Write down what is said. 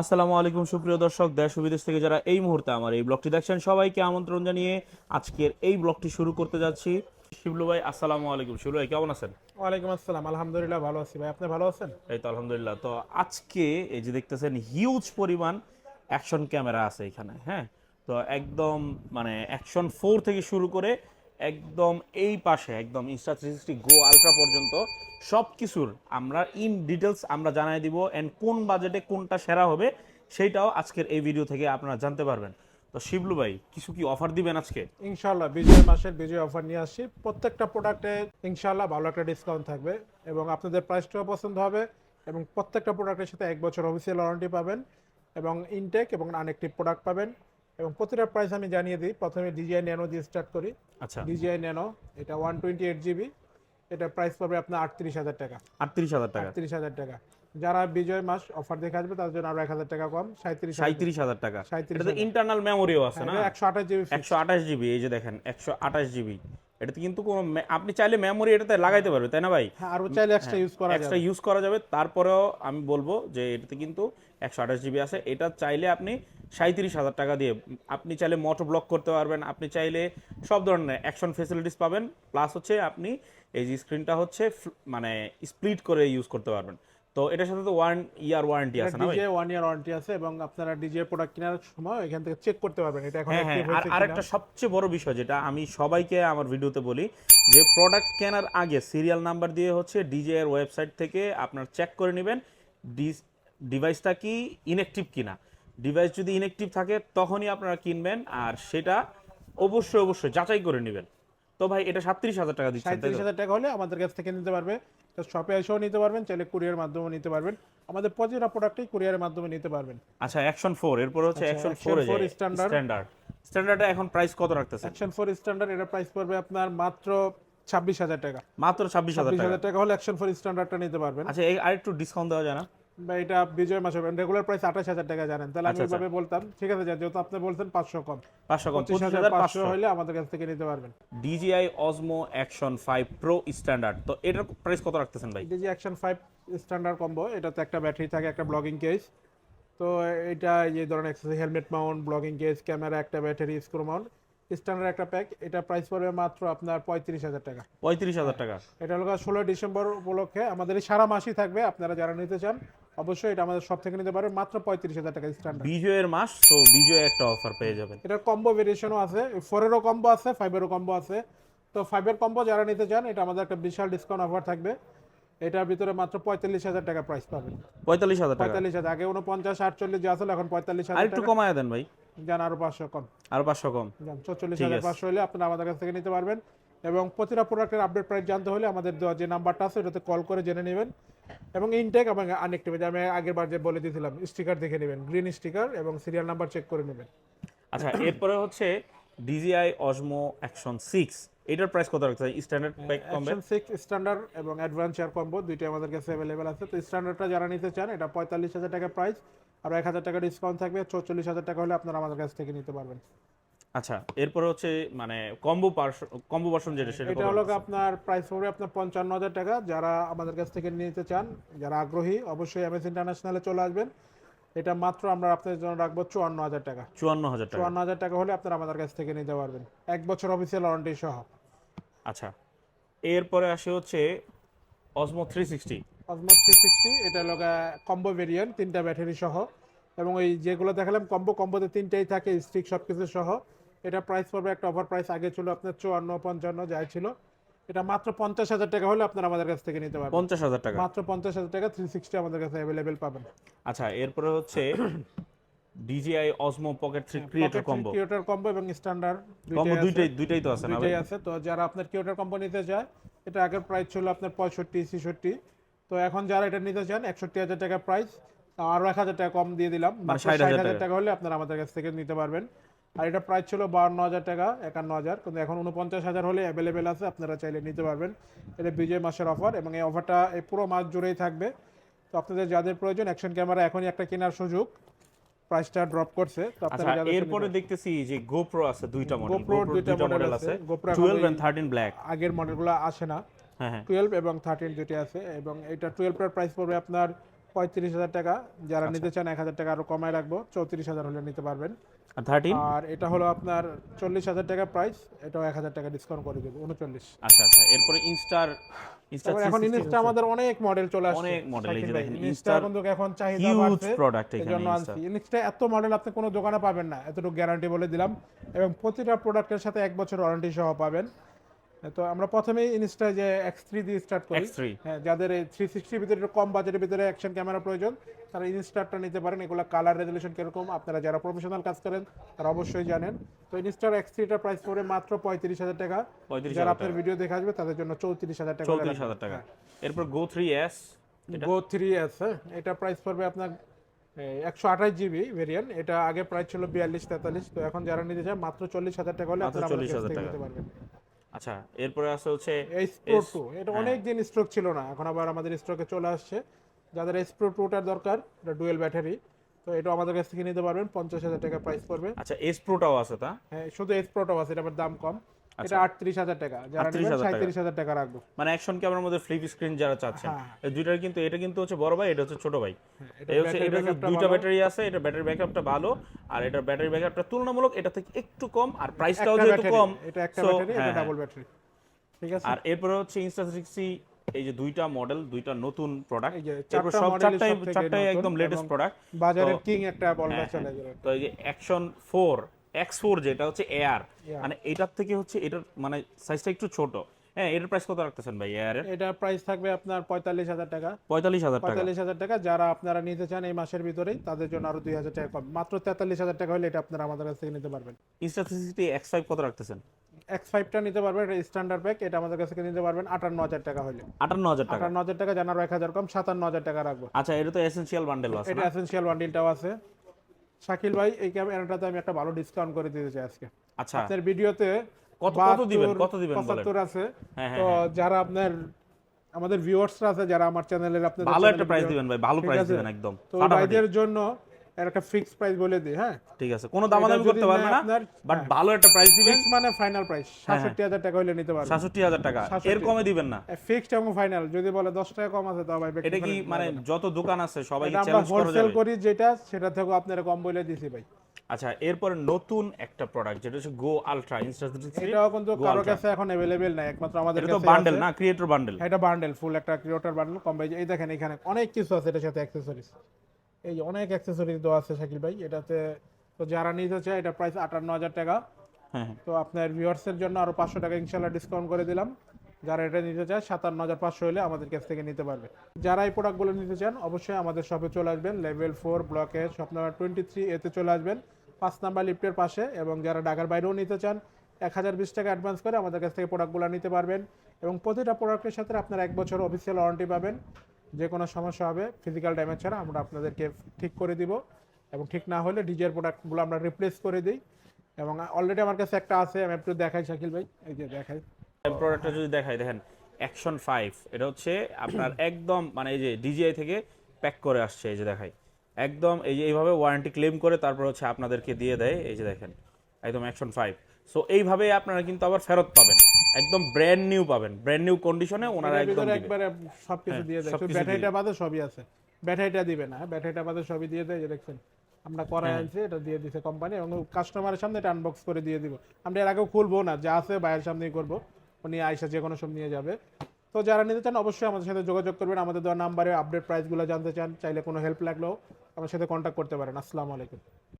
আসসালামু আলাইকুম সুপ্রিয় দর্শক দেশ বিদেশ থেকে যারা এই মুহূর্তে আমার এই ব্লগটি দেখছেন সবাইকে আমন্ত্রণ জানিয়ে আজকের এই ব্লগটি শুরু করতে যাচ্ছি। শিবলু ভাই আসসালামু আলাইকুম। শিবলু ভাই কেমন আছেন? ওয়ালাইকুম আসসালাম। আলহামদুলিল্লাহ ভালো আছি ভাই। আপনি ভালো আছেন? এই তো আলহামদুলিল্লাহ। তো আজকে এই যে দেখতেছেন হিউজ পরিমাণ অ্যাকশন ক্যামেরা আছে এখানে হ্যাঁ? তো একদম মানে অ্যাকশন ফোর থেকে শুরু করে একদম এই পাশে, একদম Insta three sixty Go Ultra পর্যন্ত সব কিছুর আমরা ইন ডিটেলস আমরা জানাই দিব অ্যান্ড কোন বাজেটে কোনটা সেরা হবে সেইটাও আজকের এই ভিডিও থেকে আপনারা জানতে পারবেন। তো শিবলু ভাই, কিছু কি অফার দিবেন আজকে? ইনশাআল্লাহ, বিজয় মাসের বিজয় অফার নিয়ে আসছি। প্রত্যেকটা প্রোডাক্টে ইনশাআল্লাহ ভালো একটা ডিসকাউন্ট থাকবে এবং আপনাদের প্রাইসটাও পছন্দ হবে এবং প্রত্যেকটা প্রোডাক্টের সাথে এক বছর অফিসিয়াল ওয়ারেন্টি পাবেন এবং ইনটেক এবং আনএক্টিভ প্রোডাক্ট পাবেন। এবং প্রতিটা প্রাইস আমি জানিয়ে দিই। প্রথমে ডিজিআই ন্যানো দিয়ে স্টার্ট করি। আচ্ছা। ডিজিআই ন্যানো এটা ওয়ান টোয়েন্টি এইট জিবি এটা প্রাইস পাবে আপনার আটত্রিশ হাজার টাকা। আটত্রিশ হাজার টাকা। আটত্রিশ হাজার টাকা। যারা বিজয় মাস অফার দেখে আসবে তার জন্য আরও এক হাজার টাকা কম। সাঁত্রিশ সাঁত্রিশ হাজার টাকা। 37,000 এটা তো ইন্টারনাল মেমোরিও আছে না? একশো আঠাশ জিবি একশো আঠাশ জিবি এই যে দেখেন একশো আঠাশ জিবি এটাতে কিন্তু কোনো আপনি চাইলে মেমোরি এটাতে লাগাইতে পারবে তাই না ভাই? হ্যাঁ আরও চাইলে এক্সট্রা ইউজ করা এক্সট্রা ইউজ করা যাবে। তারপরেও আমি বলব যে এটাতে কিন্তু একশো আঠাশ জিবি আছে। এটা চাইলে আপনি সাঁত্রিশ হাজার টাকা দিয়ে আপনি চাইলে মোটর ব্লক করতে পারবেন। আপনি চাইলে সব ধরনের অ্যাকশন ফেসিলিটিস পাবেন। প্লাস হচ্ছে আপনি এই যে স্ক্রিনটা হচ্ছে মানে স্প্লিট করে ইউজ করতে পারবেন। তো এটার সাথে তো ওয়ান ইয়ার ওয়ারেন্টি আছে না ভাই? ডিজে ওয়ান ইয়ার ওয়ারেন্টি আছে এবং আপনারা ডিজে প্রোডাক্ট কেনার সময় এখান থেকে চেক করতে পারবেন এটা এখন হ্যাঁ হ্যাঁ আর আরেকটা সবচেয়ে বড় বিষয় যেটা আমি সবাইকে আমার ভিডিওতে বলি যে প্রোডাক্ট কেনার আগে সিরিয়াল নাম্বার দিয়ে হচ্ছে ডিজে এর ওয়েবসাইট থেকে আপনার চেক করে নেবেন ডিভাইসটা কি ইনঅ্যাক্টিভ কিনা। ডিভাইস যদি ইনঅ্যাক্টিভ থাকে তখনই আপনারা কিনবেন আর সেটা অবশ্যই অবশ্যই যাচাই করে নেবেন। তো ভাই এটা সাতত্রিশ হাজার টাকা দিচ্ছেন তাই সাঁত্রিশ হাজার টাকা হলে আমাদের কাছ থেকে নিতে পারবে। শপে এসেও নিতে পারবেন চাইলে কুরিয়ার মাধ্যমে নিতে পারবেন। আমাদের প্রতিটা প্রোডাক্টই কুরিয়ারের মাধ্যমে নিতে পারবেন। আচ্ছা অ্যাকশন ফোর এরপর হচ্ছে অ্যাকশন ফোর 4 স্ট্যান্ডার্ড স্ট্যান্ডার্ডে এখন প্রাইস কত রাখতেছেন? অ্যাকশন ফোর স্ট্যান্ডার্ড এটার প্রাইস পড়বে আপনার মাত্র ছাব্বিশ হাজার টাকা। মাত্র ছাব্বিশ হাজার টাকা। হলে অ্যাকশন ফোর স্ট্যান্ডার্ডটা নিতে পারবেন। আচ্ছা এই আরেকটু ডিসকাউন্ট দেওয়া যায় না? এটা বিজয় মাসে রেগুলার প্রাইস আঠাশ হাজার টাকা জানেন। তাহলে আমি আচ্ছা, আচ্ছা। ওইভাবে বলতাম। ঠিক আছে যেহেতু আপনি বলছেন পাঁচশো কম। পাঁচশো কম। পঁচিশ হাজার পাঁচশো হলে আমাদের কাছ থেকে নিতে পারবেন। DJI Osmo Action five Pro standard তো এটার প্রাইস কত রাখতেছেন ভাই? DJI Action five standard combo এটাতে একটা ব্যাটারি থাকে একটা ব্লগিং কেস তো এটা এই ধরনের হেলমেট মাউন্ট ব্লগিং কেস ক্যামেরা একটা ব্যাটারি স্ক্রু মাউন্ট স্ট্যান্ডার্ড একটা প্যাক এটা প্রাইস পড়বে মাত্র আপনার পঁয়ত্রিশ হাজার টাকা। পঁয়ত্রিশ হাজার টাকা। এটা হলো ষোলো ডিসেম্বর উপলক্ষে আমাদের সারা মাসই থাকবে আপনারা যারা নিতে চান অবশ্যই এটা আমাদের সব থেকে নিতে পারবেন মাত্র পঁয়ত্রিশ হাজার টাকা স্ট্যান্ডার্ড বিজয়ের মাস তো বিজয় একটা অফার পেয়ে যাবেন। এটার কম্বো ভেরিয়েশনও আছে ফোরেরও কম্বো আছে ফাইভেরও কম্বো আছে। তো ফাইভের কম্বো যারা নিতে চান এটা আমাদের একটা বিশাল ডিসকাউন্ট অফার থাকবে। এটার ভিতরে মাত্র পঁয়তাল্লিশ হাজার টাকা প্রাইস পাবেন। পঁয়তাল্লিশ হাজার টাকা। পঁয়তাল্লিশ হাজার আগে উনপঞ্চাশ আটচল্লিশ যে আসলে এখন পঁয়তাল্লিশ আর হাজার একটু কমায় দেন ভাই। যান আরও পাঁচশো কম। আর পাঁচশো কম। যান চল্লিশ হাজার পাঁচশো হলে আপনারা আমাদের কাছ থেকে নিতে পারবেন এবং প্রতিটা প্রোডাক্টের আপডেট প্রাইস জানতে হলে আমাদের দেওয়া যে নাম্বারটা আছে ওটাতে কল করে জেনে নেবেন এবং ইনটেক এবং আমি আগের বার যে বলে দিয়েছিলাম স্টিকার দেখে নেবেন গ্রিন স্টিকার এবং সিরিয়াল নাম্বার চেক করে নেবেন। আচ্ছা এরপরে হচ্ছে ডিজিআই অজমো অ্যাকশন সিক্স এটার প্রাইস কত রাখতে স্ট্যান্ডার্ড প্যাক কমবে সিক্স স্ট্যান্ডার্ড এবং অ্যাডভেঞ্চার কম্বো দুইটাই আমাদের কাছে অ্যাভেলেবেল আছে। তো স্ট্যান্ডার্ডটা যারা নিতে চান এটা পঁয়তাল্লিশ হাজার টাকা প্রাইস আর এক হাজার টাকা ডিসকাউন্ট থাকবে চৌচল্লিশ হাজার টাকা হলে আপনারা আমাদের কাছ থেকে নিতে পারবেন। আচ্ছা এরপরে হচ্ছে মানে কম্বো কম্বো ভার্সন যেটা সেটা এটা হলো আপনার প্রাইস পড়বে আপনার পঞ্চান্ন হাজার টাকা। যারা আমাদের কাছ থেকে নিতে চান যারা আগ্রহী অবশ্যই এমএস ইন্টারন্যাশনালে চলে আসবেন। এটা মাত্র আমরা আপনাদের জন্য রাখব চুয়ান্ন হাজার টাকা। চুয়ান্ন হাজার টাকা। চুয়ান্ন হাজার টাকা হলে আপনারা আমাদের কাছ থেকে নিতে পারবেন। এক বছর অফিসিয়াল ওয়ারেন্টি সহ। আচ্ছা এরপরে আসে হচ্ছে Osmo three sixty Osmos three sixty এটা হলো কম্বো ভেরিয়েন্ট তিনটা ব্যাটারি সহ। এবং এই যেগুলো দেখালাম কম্বো কম্বোতে তিনটাই থাকে স্টিক সব কিছু সহ। এটা প্রাইস পড়বে একটা অফার প্রাইস আগে ছিল আপনার চুয়ান্ন পঞ্চান্ন যাই ছিল। এটা মাত্র পঞ্চাশ হাজার টাকা হলে আপনারা আমাদের কাছ থেকে নিতে পারবেন। পঞ্চাশ হাজার টাকা। মাত্র পঞ্চাশ হাজার টাকা থ্রি সিক্সটি আমাদের কাছে অ্যাভেলেবেল পাবেন। আচ্ছা এরপরে হচ্ছে DJI Osmo Pocket three creator combo cuter combo এবং স্ট্যান্ডার্ড কম্বো দুইটাই দুইটাই তো আছে না দুইটাই আছে। তো যারা আপনার কিউটার কম্বো নিতে চায় এটা আগের প্রাইস ছিল আপনার পঁয়ষট্টি ছেষট্টি। তো এখন যারা এটা নিতে চান একষট্টি হাজার টাকা প্রাইস আরও এক হাজার টাকা কম দিয়ে দিলাম। মানে ষাট হাজার টাকা। হলে আপনারা আমাদের কাছ থেকে নিতে পারবেন। আর এটা প্রাইস ছিল বাউন্ন হাজার টাকা একান্ন হাজার। কিন্তু এখন উনপঞ্চাশ হাজার হলে অ্যাভেলেবেল আছে আপনারা চাইলে নিতে পারবেন। এটা বিজয় মাসের অফার এবং এই অফারটা এই পুরো মাস জুড়েই থাকবে। তো আপনাদের যাদের প্রয়োজন অ্যাকশন ক্যামেরা এখনই একটা কেনার সুযোগ। প্রাইসটা ড্রপ করছে তো আচ্ছা আপনারা যাদের এরপরে দেখতেছি যে গোপ্রো আছে দুইটা মডেল GoPro র দুইটা মডেল আছে। এখন 12 এন্ড 13 ব্ল্যাক আগের মডেলগুলো আসে না। টুয়েলভ এবং থার্টিন দুটি আছে এবং এটা টুয়েলভটার প্রাইস পড়বে আপনার পঁয়ত্রিশ হাজার টাকা। যারা আচ্ছা। নিতে চান এক হাজার টাকা আরও কমায় রাখব চৌত্রিশ হাজার হলে নিতে পারবেন। আর এটা হলো আপনার চল্লিশ হাজার টাকা প্রাইস এটাও এক হাজার টাকা ডিসকাউন্ট করে দেবো উনচল্লিশ। আচ্ছা আচ্ছা। এরপরে ইনস্টার এখন ইনস্টা আমাদের অনেক মডেল চলে আসছে। অনেক model, এই যে দেখেন, ইনস্টা কিন্তু এখন চাহিদা বাড়ছে প্রোডাক্ট এখানে ইনস্টা এত মডেল আপনি কোনো দোকানে পাবেন না এতটুকু গ্যারান্টি বলে দিলাম। এবং প্রতিটা প্রোডাক্টের সাথে এক বছর ওয়ারেন্টি সহ পাবেন। তো আমরা প্রথমেই ইনস্টা যে এক্স থ্রি দিয়ে স্টার্ট করি। হ্যাঁ যাদের এই থ্রি সিক্সটির ভিতরে একটু কম বাজেটের ভিতরে অ্যাকশন ক্যামেরা প্রয়োজন তারা ইনস্টারটা নিতে পারেন। এগুলো কালার রেজলিউশন কীরকম আপনারা যারা প্রফেশনাল কাজ করেন তারা অবশ্যই জানেন। তো ইনস্টার এক্স থ্রিটার প্রাইস পড়ে মাত্র পঁয়ত্রিশ হাজার টাকা। যারা আপনার ভিডিও দেখে আসবে তাদের জন্য চৌত্রিশ হাজার টাকা। চৌত্রিশ হাজার টাকা। এরপর Go three S Go three S হ্যাঁ। এটা প্রাইস পড়বে আপনার একশো আঠাশ জিবি ভেরিয়েন্ট এটা আগে প্রাইস ছিল বিয়াল্লিশ তেতাল্লিশ। তো এখন যারা নিতে চান মাত্র চল্লিশ হাজার টাকা হলে আপনারা আমাদের 40,000 টাকা। নিতে পারবেন। আচ্ছা এরপরে আছে হচ্ছে এসপ্রো টু এটা হ্যাঁ। অনেক দিন স্ট্রোক ছিল না এখন আবার আমাদের স্ট্রোকে চলে আসছে যাদের এসপ্রো প্রো টুটার দরকার এটা ডুয়েল ব্যাটারি তো এটা আমাদের কাছ থেকে নিতে পারবেন পঞ্চাশ হাজার টাকা প্রাইস পড়বে আচ্ছা এসপ্রোটাও আছে তা হ্যাঁ শুধু এসপ্রোটাও প্রোটাও আছে এটা আবার দাম কম। এটা আটত্রিশ হাজার টাকা। যারা 38,000 নেবেন টাকা। রাখব। মানে অ্যাকশন ক্যামেরার মধ্যে ফ্লিপ স্ক্রিন যারা চাচ্ছেন। হ্যাঁ। এই দুইটার কিন্তু এটা কিন্তু হচ্ছে বড় ভাই এটা হচ্ছে ছোট ভাই। এই হচ্ছে এটা দুইটা ব্যাটারি আছে এটা ব্যাটারি ব্যাকআপটা ভালো। আর এটার ব্যাটারি ব্যাকআপটা তুলনামূলক এটা থেকে একটু কম আর প্রাইসটাও যেহেতু কম এটা একটা ব্যাটারি এটা হ্যাঁ, ডাবল ব্যাটারি ঠিক আছে? আর এরপরে হচ্ছে ইনস্টা সিক্সটি এই যে দুইটা মডেল দুইটা নতুন প্রোডাক্ট এরপর সব চারটাই চারটাই একদম লেটেস্ট প্রোডাক্ট বাজারের কিং একটা বলটা হ্যাঁ, চলে গেল। তো এই যে অ্যাকশন ফোর এক্স ফোর যেটা হচ্ছে এয়ার মানে এটার থেকে হচ্ছে এটার মানে সাইজটা একটু ছোট। হ্যাঁ এটার প্রাইস কত রাখতেছেন ভাই এয়ারের এটা প্রাইস থাকবে আপনার পঁয়তাল্লিশ হাজার টাকা। পঁয়তাল্লিশ হাজার টাকা। পঁয়তাল্লিশ হাজার টাকা। যারা আপনারা নিতে চান এই মাসের ভিতরেই তাদের জন্য আরও দুই হাজার টাকা কম। মাত্র তেতাল্লিশ হাজার টাকা হলে এটা আপনারা আমাদের কাছ থেকে নিতে পারবেন। ইনস্টা সিক্সটি এক্স ফাইভ কত রাখতেছেন? এক্স ফাইভটা নিতে পারবেন এটা স্ট্যান্ডার্ড প্যাক এটা আমাদের কাছ থেকে নিতে পারবেন আটান্ন হাজার টাকা হলে। আটান্ন হাজার টাকা। আটান্ন হাজার টাকা জানার এক হাজার কম সাতান্ন হাজার টাকা রাখব। আচ্ছা এটা তো এসেনশিয়াল বান্ডেল আছে এটা এসেনশিয়াল বান্ডিলটাও আছে। শাকিল ভাই এই ক্যামেরাটাতে আমি একটা ভালো ডিসকাউন্ট করে দিতে চাই আজকে। আচ্ছা। আপনার ভিডিওতে কত- কত দিবেন? কত দিবেন বলেন? পঁচাত্তর আছে। হ্যাঁ, হ্যাঁ, তো যারা আপনার আমাদের ভিউয়ার্সরা আছে যারা আমার চ্যানেলের আপনাদের ভালো একটা প্রাইস দিবেন ভাই ভালো প্রাইস দিবেন একদম। তো ভাইদের জন্য একটা ফিক্স প্রাইস বলে দিই হ্যাঁ ঠিক আছে কোনো দামাদামি এটা যদি করতে পারবে নেয় না আপনার- বাট হ্যাঁ। ভালো একটা প্রাইস দিবেন ফিক্স মানে ফাইনাল প্রাইস হ্যাঁ, সাতষট্টি হাজার টাকা হইলে নিতে পারবেন সাতষট্টি হাজার টাকা 67 এর কমে দিবেন না ফিক্সড এবং ফাইনাল যদি বলে দশ টাকা কম আছে তাও ভাই ব্যক্তি এটা কি করে মানে দিতে হবে যত দোকান আছে না। সবাইকে এটা আমরা চ্যালেঞ্জ করা হোলসেল যাবে করি যেটা সেটা থেকে আপনারা কম বলে দিছি ভাই আচ্ছা এরপরে নতুন একটা প্রোডাক্ট যেটা হচ্ছে গো আলট্রা ইনস্টা এটাও কিন্তু কারো কাছে এখন अवेलेबल নাই একমাত্র আমাদের এটা তো কাছে বান্ডেল না ক্রিয়েটর বান্ডেল এটা বান্ডেল ফুল একটা ক্রিয়েটর বান্ডেল কম ভাই এই দেখেন এখানে অনেক কিছু আছে এটার সাথে অ্যাকসেসরিজ এই অনেক অ্যাকসেসরিজ দেওয়া আছে শাকিল ভাই এটাতে তো যারা নিতে চায় এটা প্রাইস আটান্ন হাজার টাকা। হ্যাঁ হ্যাঁ। তো আপনার ভিউয়ার্সের জন্য আরও পাঁচশো টাকা ইনশাল্লাহ ডিসকাউন্ট করে দিলাম। যারা এটা নিতে চায় সাতান্ন হাজার পাঁচশো হলে আমাদের কাছ থেকে নিতে পারবে। যারা এই প্রোডাক্টগুলো নিতে চান অবশ্যই আমাদের শপে চলে আসবেন। লেভেল ফোর ব্লকে শপ নাম্বার টোয়েন্টি থ্রি এতে চলে আসবেন। পাঁচ নাম্বার লিফটের পাশে এবং যারা ঢাকার বাইরেও নিতে চান এক হাজার বিশ টাকা অ্যাডভান্স করে আমাদের কাছ থেকে প্রোডাক্টগুলো নিতে পারবেন। এবং প্রতিটা প্রোডাক্টের সাথে আপনার এক বছর অফিসিয়াল ওয়ারেন্টি পাবেন। যে কোনো সমস্যা হবে ফিজিক্যাল ড্যামেজ ছাড়া আমরা আপনাদেরকে ঠিক করে দিব এবং ঠিক না হলে ডিজের প্রোডাক্টগুলো আমরা রিপ্লেস করে দিই। এবং অলরেডি আমার কাছে একটা আছে আমি একটু দেখাই শাকিল ভাই। এই যে দেখাই। প্রোডাক্টটা যদি দেখাই দেখেন অ্যাকশন ফাইভ এটা হচ্ছে আপনার একদম মানে এই যে ডিজিআই থেকে প্যাক করে আসছে এই যে দেখাই। একদম এই যে এইভাবে ওয়ারেন্টি ক্লেম করে তারপর হচ্ছে আপনাদেরকে দিয়ে দেয় এই যে দেখেন একদম অ্যাকশন ফাইভ সো এইভাবে আপনারা কিন্তু আবার ফেরত পাবেন। একদম ব্র্যান্ড নিউ পাবেন। ব্র্যান্ড নিউ কন্ডিশনে ওনারা একদম। একবারে সবকিছু হ্যাঁ, দিয়ে দেয়। ব্যাটারিটা বাদে সবই আছে। ব্যাটারিটা দিবে না ব্যাটারিটা বাদে সবই দিয়ে দেয় দেখছেন। আমরা করাই হ্যাঁ। আনছি এটা দিয়ে দিছে কোম্পানি এবং কাস্টমারের সামনে এটা আনবক্স করে দিয়ে দিব। আমরা এর আগেও খুলবো না যা আছে বাইরের সামনেই করব। উনি আইসা যে কোনো সময় নিয়ে যাবে। তো যারা নিতে চান অবশ্যই আমাদের সাথে যোগাযোগ করবেন। আমাদের দেওয়া নাম্বারে আপডেট প্রাইসগুলো জানতে চান চাইলে কোনো হেল্প লাগলেও আমার সাথে কন্ট্যাক্ট করতে পারেন। আসসালামু আলাইকুম।